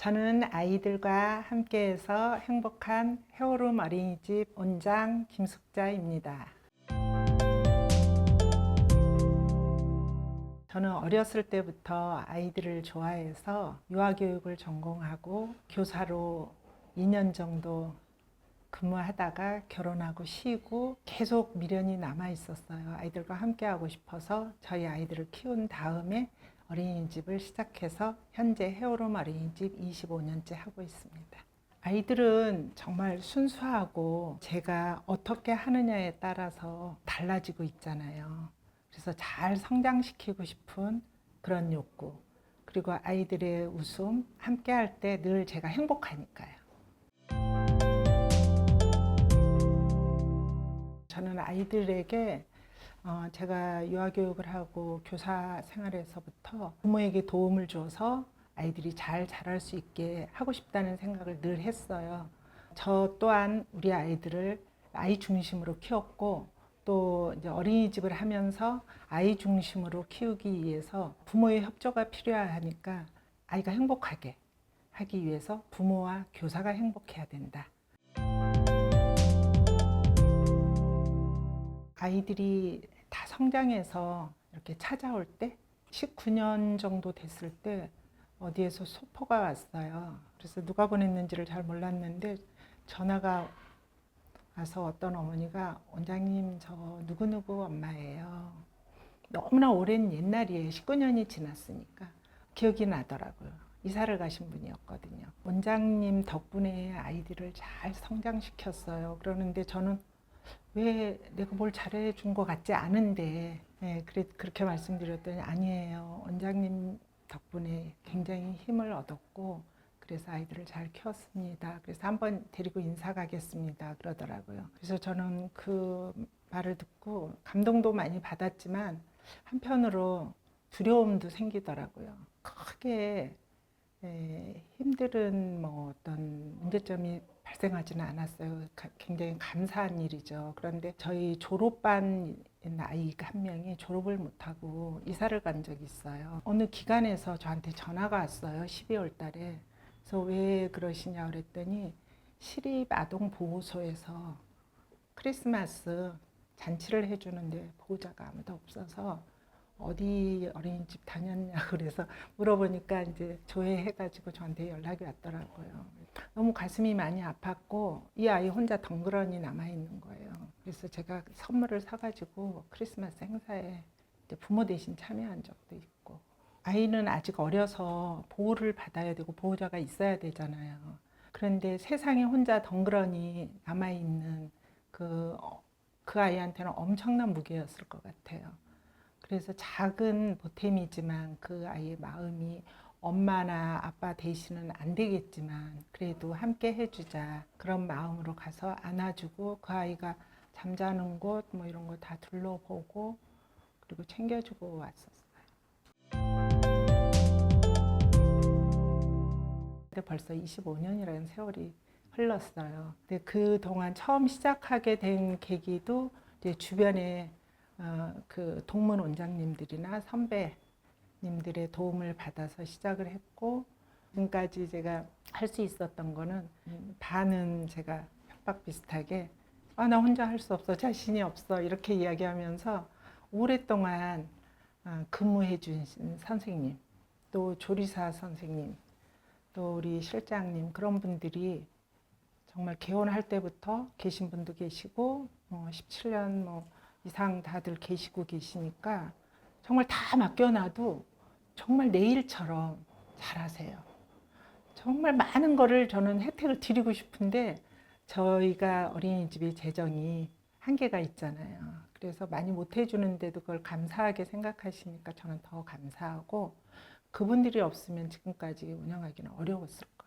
저는 아이들과 함께해서 행복한 헤어룸 어린이집 원장 김숙자입니다. 저는 어렸을 때부터 아이들을 좋아해서 유아교육을 전공하고 교사로 2년 정도 근무하다가 결혼하고 쉬고 계속 미련이 남아 있었어요. 아이들과 함께 하고 싶어서 저희 아이들을 키운 다음에 어린이집을 시작해서 현재 헤어롬 어린이집 25년째 하고 있습니다. 아이들은 정말 순수하고 제가 어떻게 하느냐에 따라서 달라지고 있잖아요. 그래서 잘 성장시키고 싶은 그런 욕구. 그리고 아이들의 웃음, 함께 할 때 늘 제가 행복하니까요. 저는 아이들에게 어, 제가 유아교육을 하고 교사 생활에서부터 부모에게 도움을 줘서 아이들이 잘 자랄 수 있게 하고 싶다는 생각을 늘 했어요. 저 또한 우리 아이들을 아이 중심으로 키웠고 또 어린이집을 하면서 아이 중심으로 키우기 위해서 부모의 협조가 필요하니까 아이가 행복하게 하기 위해서 부모와 교사가 행복해야 된다. 아이들이 다 성장해서 이렇게 찾아올 때 19년 정도 됐을 때 어디에서 소포가 왔어요. 그래서 누가 보냈는지를 잘 몰랐는데 전화가 와서 어떤 어머니가 원장님 저 누구누구 엄마예요. 너무나 오랜 옛날이에요. 19년이 지났으니까 기억이 나더라고요. 이사를 가신 분이었거든요. 원장님 덕분에 아이들을 잘 성장시켰어요. 그러는데 저는 왜 내가 뭘 잘해준 것 같지 않은데 예, 그래, 그렇게 말씀드렸더니 아니에요. 원장님 덕분에 굉장히 힘을 얻었고 그래서 아이들을 잘 키웠습니다. 그래서 한번 데리고 인사 가겠습니다. 그러더라고요. 그래서 저는 그 말을 듣고 감동도 많이 받았지만 한편으로 두려움도 생기더라고요. 크게 예, 힘들은 뭐 어떤 문제점이 발생하지는 않았어요. 가- 굉장히 감사한 일이죠. 그런데 저희 졸업반 아이가 한 명이 졸업을 못하고 이사를 간 적이 있어요. 어느 기관에서 저한테 전화가 왔어요. 12월 달에. 그래서 왜 그러시냐 그랬더니 시립아동보호소에서 크리스마스 잔치를 해주는데 보호자가 아무도 없어서 어디 어린이집 다녔냐 그래서 물어보니까 이제 조회해가지고 저한테 연락이 왔더라고요. 너무 가슴이 많이 아팠고 이 아이 혼자 덩그러니 남아 있는 거예요. 그래서 제가 선물을 사가지고 크리스마스 행사에 부모 대신 참여한 적도 있고 아이는 아직 어려서 보호를 받아야 되고 보호자가 있어야 되잖아요. 그런데 세상에 혼자 덩그러니 남아 있는 그, 어, 그 아이한테는 엄청난 무게였을 것 같아요. 그래서 작은 보탬이지만 그 아이의 마음이 엄마나 아빠 대신은 안 되겠지만 그래도 함께 해주자 그런 마음으로 가서 안아주고 그 아이가 잠자는 곳 뭐 이런 거 다 둘러보고 그리고 챙겨주고 왔었어요. 근데 벌써 25년이라는 세월이 흘렀어요. 근데 그 동안 처음 시작하게 된 계기도 이제 주변에 어, 그 동문 원장님들이나 선배님들의 도움을 받아서 시작을 했고 지금까지 제가 할 수 있었던 거는 음, 반은 제가 협박 비슷하게 아 나 혼자 할 수 없어. 자신이 없어. 이렇게 이야기하면서 오랫동안 어, 근무해 주신 선생님 또 조리사 선생님 또 우리 실장님 그런 분들이 정말 개원할 때부터 계신 분도 계시고 뭐 17년 뭐 이상 다들 계시고 계시니까 정말 다 맡겨놔도 정말 내일처럼 잘하세요. 정말 많은 거를 저는 혜택을 드리고 싶은데 저희가 어린이집이 재정이 한계가 있잖아요. 그래서 많이 못 해주는데도 그걸 감사하게 생각하시니까 저는 더 감사하고 그분들이 없으면 지금까지 운영하기는 어려웠을 거예요.